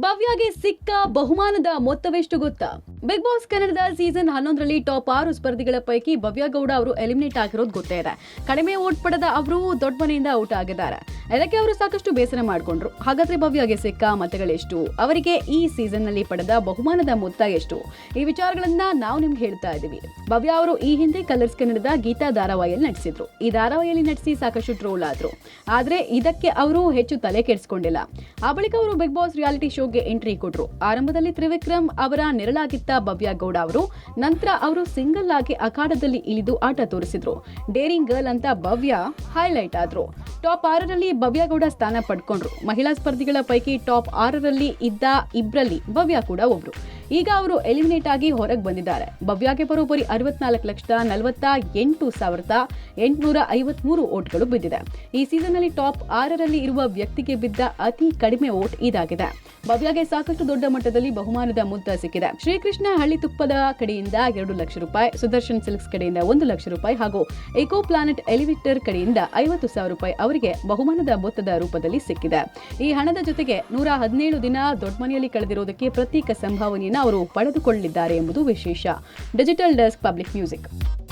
ಭವ್ಯಗೆ ಸಿಕ್ಕ ಬಹುಮಾನದ ಮೊತ್ತವೆಷ್ಟು ಗೊತ್ತಾ? ಬಿಗ್ ಬಾಸ್ ಕನ್ನಡದ ಸೀಸನ್ ಹನ್ನೊಂದರಲ್ಲಿ ಟಾಪ್ ಆರು ಸ್ಪರ್ಧಿಗಳ ಪೈಕಿ ಭವ್ಯ ಗೌಡ ಅವರು ಎಲಿಮಿನೇಟ್ ಆಗಿರೋದು ಗೊತ್ತೇ ಇದೆ. ಕಡಿಮೆ ಓಟ್ ಪಡೆದ ಅವರು ದೊಡ್ಡ ಮನೆಯಿಂದ ಔಟ್ ಆಗಿದ್ದಾರೆ. ಇದಕ್ಕೆ ಅವರು ಸಾಕಷ್ಟು ಬೇಸರ ಮಾಡಿಕೊಂಡ್ರು. ಹಾಗಾದ್ರೆ ಭವ್ಯಗೆ ಸಿಕ್ಕ ಮತಗಳೆಷ್ಟು ಅವರಿಗೆ ಈ ಸೀಸನ್ನಲ್ಲಿ ಪಡೆದ ಬಹುಮಾನದ ಮೊತ್ತ ಎಷ್ಟು? ಈ ವಿಚಾರಗಳನ್ನ ನಾವು ನಿಮ್ಗೆ ಹೇಳ್ತಾ ಇದ್ದೀವಿ. ಭವ್ಯ ಅವರು ಈ ಹಿಂದೆ ಕಲರ್ಸ್ ಕನ್ನಡದ ಗೀತಾ ಧಾರಾವಾಹಿಯಲ್ಲಿ ನಟಿಸಿದ್ರು. ಈ ಧಾರಾವಾಹಿಯಲ್ಲಿ ನಟಿಸಿ ಸಾಕಷ್ಟು ಟ್ರೋಲ್ ಆದ್ರು. ಆದ್ರೆ ಇದಕ್ಕೆ ಅವರು ಹೆಚ್ಚು ತಲೆ ಕೆಡಿಸಿಕೊಂಡಿಲ್ಲ. ಆ ಬಳಿಕ ಅವರು ಬಿಗ್ ಬಾಸ್ ರಿಯಾಲಿಟಿ ಶೋಗೆ ಎಂಟ್ರಿ ಕೊಟ್ರು. ಆರಂಭದಲ್ಲಿ ತ್ರಿವಿಕ್ರಮ್ ಅವರ ನೆರಳಾಗಿದ್ದ ಭವ್ಯ ಗೌಡ ಅವರು. ನಂತರ ಅವರು ಸಿಂಗಲ್ ಆಗಿ ಅಖಾಡದಲ್ಲಿ ಇಳಿದು ಆಟ ತೋರಿಸಿದ್ರು. ಡೇರಿಂಗ್ ಗರ್ಲ್ ಅಂತ ಭವ್ಯ ಹೈಲೈಟ್ ಆದ್ರು. ಟಾಪ್ ಆರರಲ್ಲಿ ಭವ್ಯಗೌಡ ಸ್ಥಾನ ಪಡ್ಕೊಂಡ್ರು. ಮಹಿಳಾ ಸ್ಪರ್ಧಿಗಳ ಪೈಕಿ ಟಾಪ್ ಆರರಲ್ಲಿ ಇದ್ದ ಇಬ್ರಲ್ಲಿ ಭವ್ಯ ಕೂಡ ಒಬ್ರು. ಈಗ ಅವರು ಎಲಿಮಿನೇಟ್ ಆಗಿ ಹೊರಗೆ ಬಂದಿದ್ದಾರೆ. ಭವ್ಯಾಗೆ ಬರೋಬ್ಬರಿ ಅರವತ್ನಾಲ್ಕು ಲಕ್ಷದ ನಲವತ್ತ ಎಂಟು ಸಾವಿರದ ಎಂಟುನೂರ ಐವತ್ಮೂರು ಓಟ್ಗಳು ಬಿದ್ದಿದೆ. ಈ ಸೀಸನ್ ಅಲ್ಲಿ ಟಾಪ್ ಆರರಲ್ಲಿ ಇರುವ ವ್ಯಕ್ತಿಗೆ ಬಿದ್ದ ಅತಿ ಕಡಿಮೆ ಓಟ್ ಇದಾಗಿದೆ. ಭವ್ಯಾಗೆ ಸಾಕಷ್ಟು ದೊಡ್ಡ ಮಟ್ಟದಲ್ಲಿ ಬಹುಮಾನದ ಮುದ್ದ ಸಿಕ್ಕಿದೆ. ಶ್ರೀಕೃಷ್ಣ ಹಳ್ಳಿ ತುಪ್ಪದ ಕಡೆಯಿಂದ ಎರಡು ಲಕ್ಷ ರೂಪಾಯಿ, ಸುದರ್ಶನ್ ಸಿಲ್ಕ್ಸ್ ಕಡೆಯಿಂದ ಒಂದು ಲಕ್ಷ ರೂಪಾಯಿ ಹಾಗೂ ಎಕೋ ಪ್ಲಾನೆಟ್ ಎಲಿವೇಟರ್ ಕಡೆಯಿಂದ ಐವತ್ತು ಸಾವಿರ ರೂಪಾಯಿ ಅವರಿಗೆ ಬಹುಮಾನದ ಮೊತ್ತದ ರೂಪದಲ್ಲಿ ಸಿಕ್ಕಿದೆ. ಈ ಹಣದ ಜೊತೆಗೆ ನೂರ ಹದಿನೇಳು ದಿನ ದೊಡ್ಡ ಮನೆಯಲ್ಲಿ ಕಳೆದಿರೋದಕ್ಕೆ ಪ್ರತ್ಯೇಕ ಸಂಭಾವನೆಯನ್ನು ಅವರು ಪಡೆದುಕೊಳ್ಳಲಿದ್ದಾರೆ ಎಂಬುದು ವಿಶೇಷ. Digital desk Public Music.